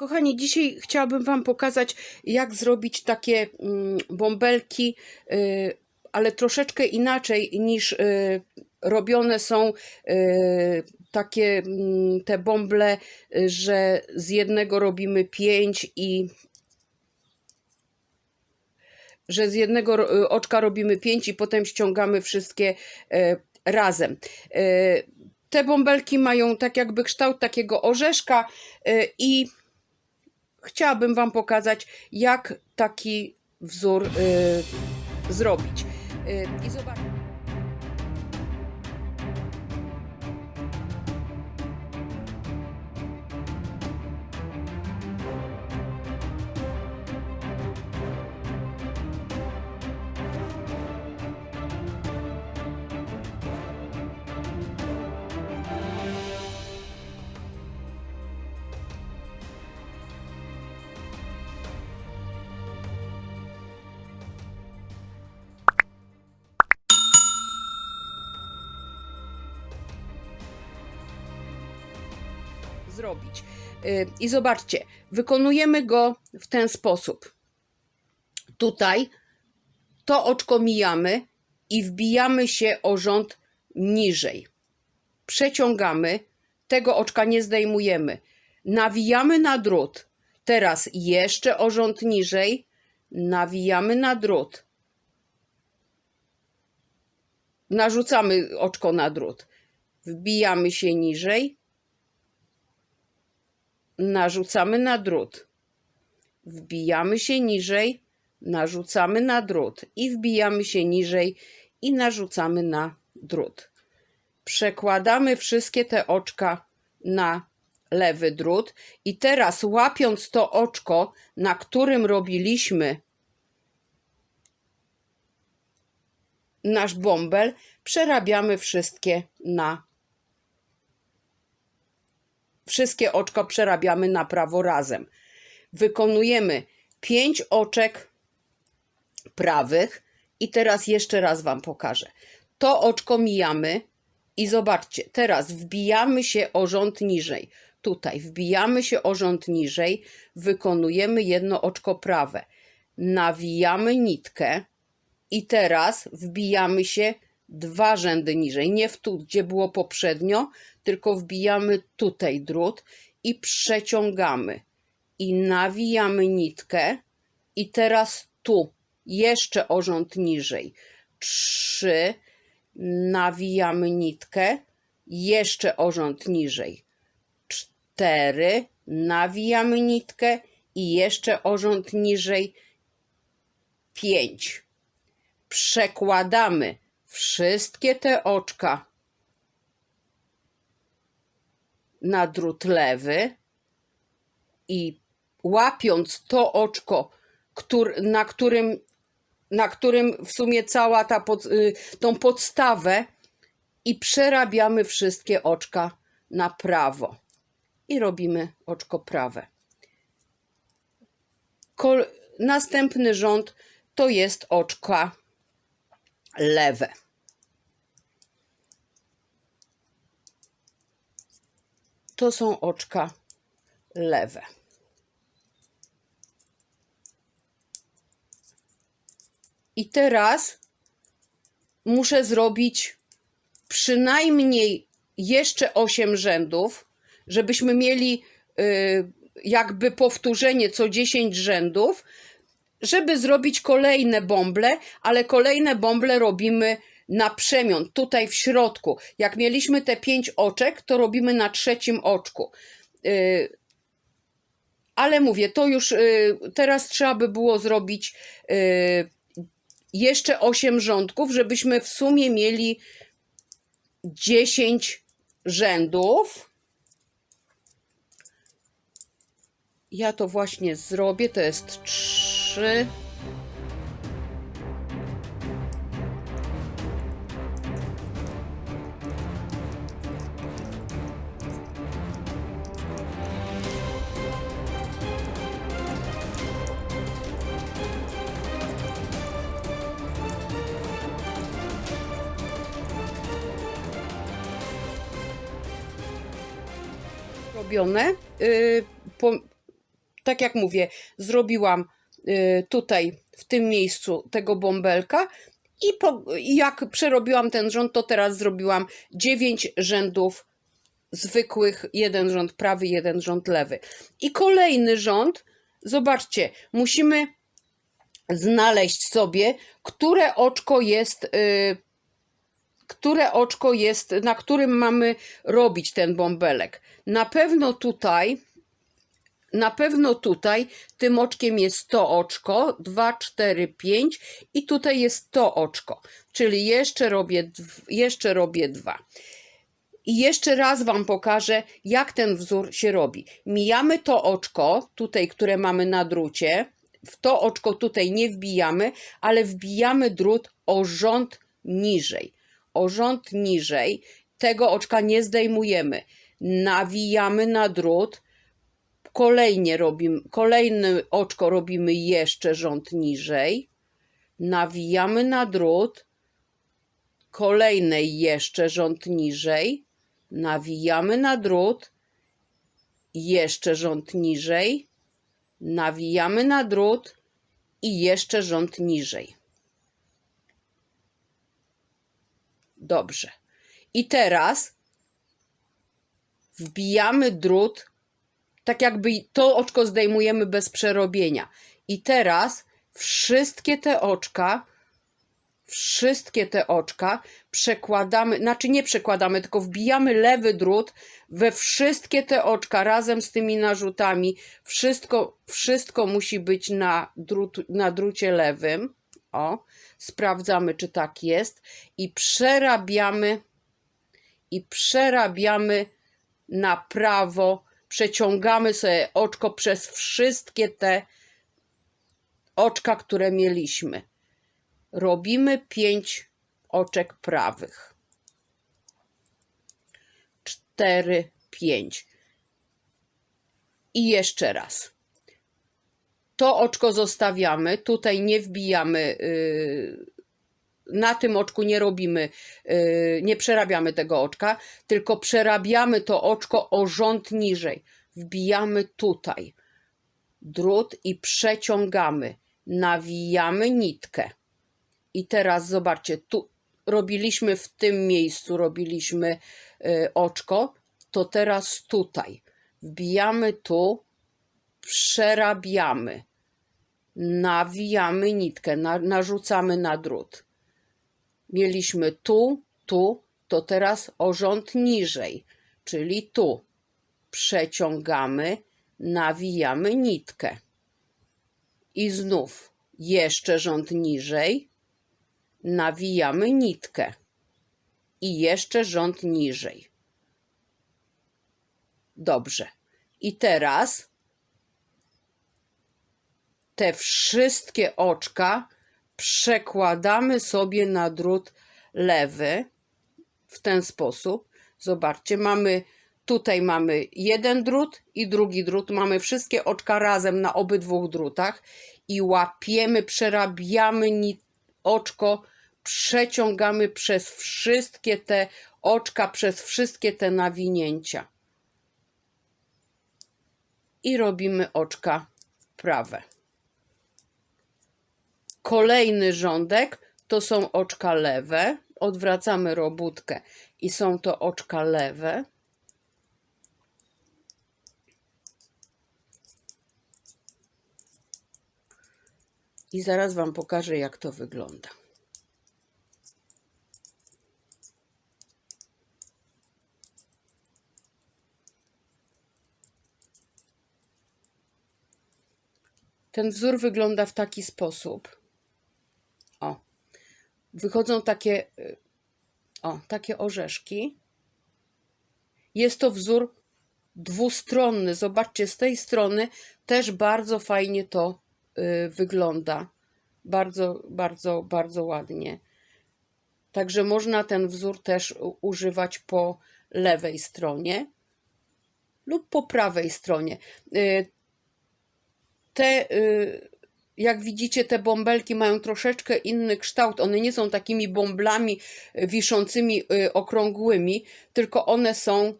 Kochani, dzisiaj chciałabym Wam pokazać, jak zrobić takie mm, bąbelki, y, ale troszeczkę inaczej niż y, robione są y, takie mm, te bąble, że z jednego robimy pięć i że z jednego oczka robimy pięć i potem ściągamy wszystkie razem. Te bąbelki mają tak jakby kształt takiego orzeszka i chciałabym Wam pokazać, jak taki wzór y, zrobić. Y, I. zrobić. Y, I zobaczcie, wykonujemy go w ten sposób. Tutaj to oczko mijamy i wbijamy się o rząd niżej. Przeciągamy, tego oczka nie zdejmujemy. Nawijamy na drut. Teraz jeszcze o rząd niżej. Nawijamy na drut. Narzucamy oczko na drut. Wbijamy się niżej narzucamy na drut. Wbijamy się niżej, narzucamy na drut i wbijamy się niżej i narzucamy na drut. Przekładamy wszystkie te oczka na lewy drut i teraz łapiąc to oczko, na którym robiliśmy nasz bąbel, przerabiamy wszystkie na wszystkie oczko przerabiamy na prawo razem. Wykonujemy pięć oczek prawych i teraz jeszcze raz Wam pokażę. To oczko mijamy i zobaczcie, teraz wbijamy się o rząd niżej. Tutaj wbijamy się o rząd niżej, wykonujemy jedno oczko prawe. Nawijamy nitkę i teraz wbijamy się dwa rzędy niżej, nie w tu, gdzie było poprzednio, tylko wbijamy tutaj drut i przeciągamy i nawijamy nitkę i teraz tu jeszcze o rząd niżej. Trzy, nawijamy nitkę, jeszcze o rząd niżej. Cztery, nawijamy nitkę i jeszcze o rząd niżej. Pięć. Przekładamy wszystkie te oczka na drut lewy i łapiąc to oczko, któr, na, którym, na którym w sumie cała ta pod, y, tą podstawę i przerabiamy wszystkie oczka na prawo i robimy oczko prawe. Kol, następny rząd to jest oczka lewe. To są oczka lewe. I teraz muszę zrobić przynajmniej jeszcze 8 rzędów, żebyśmy mieli y, jakby powtórzenie co 10 rzędów, żeby zrobić kolejne bąble, ale kolejne bąble robimy na przemian, tutaj w środku. Jak mieliśmy te pięć oczek, to robimy na trzecim oczku. Yy, ale mówię, to już yy, teraz trzeba by było zrobić yy, jeszcze 8 rządków, żebyśmy w sumie mieli 10 rzędów. Ja to właśnie zrobię, to jest 3. robione. Tak jak mówię, zrobiłam y, tutaj w tym miejscu tego bąbelka i po, jak przerobiłam ten rząd, to teraz zrobiłam 9 rzędów zwykłych, jeden rząd prawy, jeden rząd lewy. I kolejny rząd, zobaczcie, musimy znaleźć sobie, które oczko jest, y, które oczko jest, na którym mamy robić ten bąbelek. Na pewno tutaj, na pewno tutaj tym oczkiem jest to oczko, 2, 4, 5 i tutaj jest to oczko, czyli jeszcze robię, jeszcze robię dwa. I jeszcze raz Wam pokażę, jak ten wzór się robi. Mijamy to oczko, tutaj, które mamy na drucie. W to oczko tutaj nie wbijamy, ale wbijamy drut o rząd niżej. O rząd niżej. Tego oczka nie zdejmujemy. Nawijamy na drut. Kolejnie robimy, kolejne oczko robimy jeszcze rząd niżej. Nawijamy na drut. Kolejne jeszcze rząd niżej nawijamy na drut, jeszcze rząd niżej, nawijamy na drut i jeszcze rząd niżej. Dobrze. I teraz wbijamy drut, tak jakby to oczko zdejmujemy bez przerobienia. I teraz wszystkie te oczka wszystkie te oczka przekładamy, znaczy nie przekładamy, tylko wbijamy lewy drut we wszystkie te oczka razem z tymi narzutami. Wszystko, wszystko musi być na, drut, na drucie lewym. O, sprawdzamy, czy tak jest. I przerabiamy, i przerabiamy na prawo. Przeciągamy sobie oczko przez wszystkie te oczka, które mieliśmy robimy pięć oczek prawych. Cztery, pięć. I jeszcze raz. To oczko zostawiamy, tutaj nie wbijamy, yy, na tym oczku nie robimy, yy, nie przerabiamy tego oczka, tylko przerabiamy to oczko o rząd niżej. Wbijamy tutaj drut i przeciągamy. Nawijamy nitkę. I teraz zobaczcie, tu robiliśmy w tym miejscu, robiliśmy y, oczko, to teraz tutaj. Wbijamy tu, przerabiamy, nawijamy nitkę, na, narzucamy na drut. Mieliśmy tu, tu, to teraz o rząd niżej, czyli tu. Przeciągamy, nawijamy nitkę. I znów jeszcze rząd niżej, nawijamy nitkę i jeszcze rząd niżej. Dobrze. I teraz te wszystkie oczka przekładamy sobie na drut lewy w ten sposób. Zobaczcie, mamy tutaj mamy jeden drut i drugi drut. Mamy wszystkie oczka razem na obydwu drutach i łapiemy, przerabiamy oczko, przeciągamy przez wszystkie te oczka, przez wszystkie te nawinięcia. I robimy oczka prawe. Kolejny rządek to są oczka lewe. Odwracamy robótkę i są to oczka lewe. I zaraz Wam pokażę, jak to wygląda. Ten wzór wygląda w taki sposób. Wychodzą takie, y, o, takie orzeszki. Jest to wzór dwustronny. Zobaczcie, z tej strony też bardzo fajnie to y, wygląda. Bardzo, bardzo, bardzo ładnie. Także można ten wzór też używać po lewej stronie lub po prawej stronie. Y, te, jak widzicie, te bąbelki mają troszeczkę inny kształt. One nie są takimi bąblami y, wiszącymi y, okrągłymi, tylko one są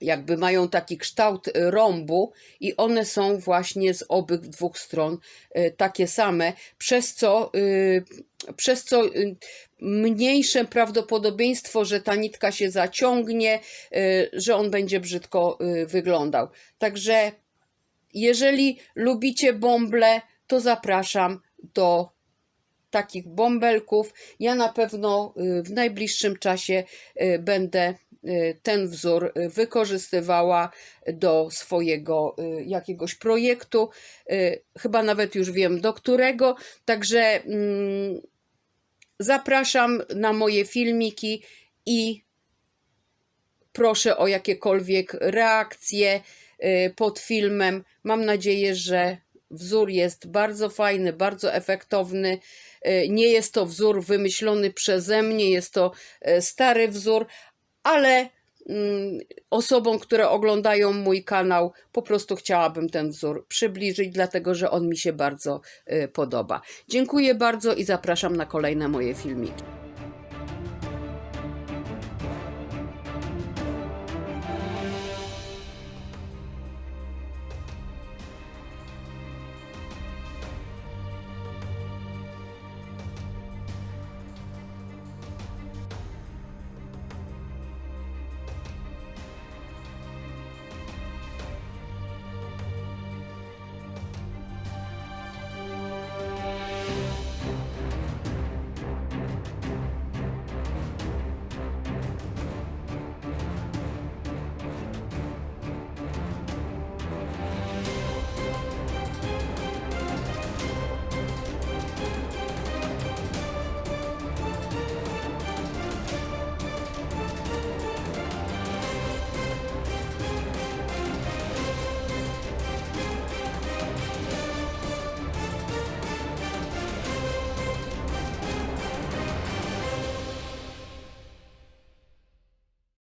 jakby mają taki kształt y, rąbu i one są właśnie z obydwu stron takie same, przez co, przez co mniejsze prawdopodobieństwo, że ta nitka się zaciągnie, że on będzie brzydko wyglądał. Także jeżeli lubicie bąble, to zapraszam do takich bąbelków. Ja na pewno y, w najbliższym czasie y, będę y, ten wzór wykorzystywała do swojego jakiegoś projektu. Chyba nawet już wiem do którego. Także mm, zapraszam na moje filmiki i proszę o jakiekolwiek reakcje pod filmem. Mam nadzieję, że wzór jest bardzo fajny, bardzo efektowny. Y, Nie jest to wzór wymyślony przeze mnie, jest to y, stary wzór, ale mm, osobom, które oglądają mój kanał, po prostu chciałabym ten wzór przybliżyć, dlatego że on mi się bardzo y, podoba. Dziękuję bardzo i zapraszam na kolejne moje filmiki.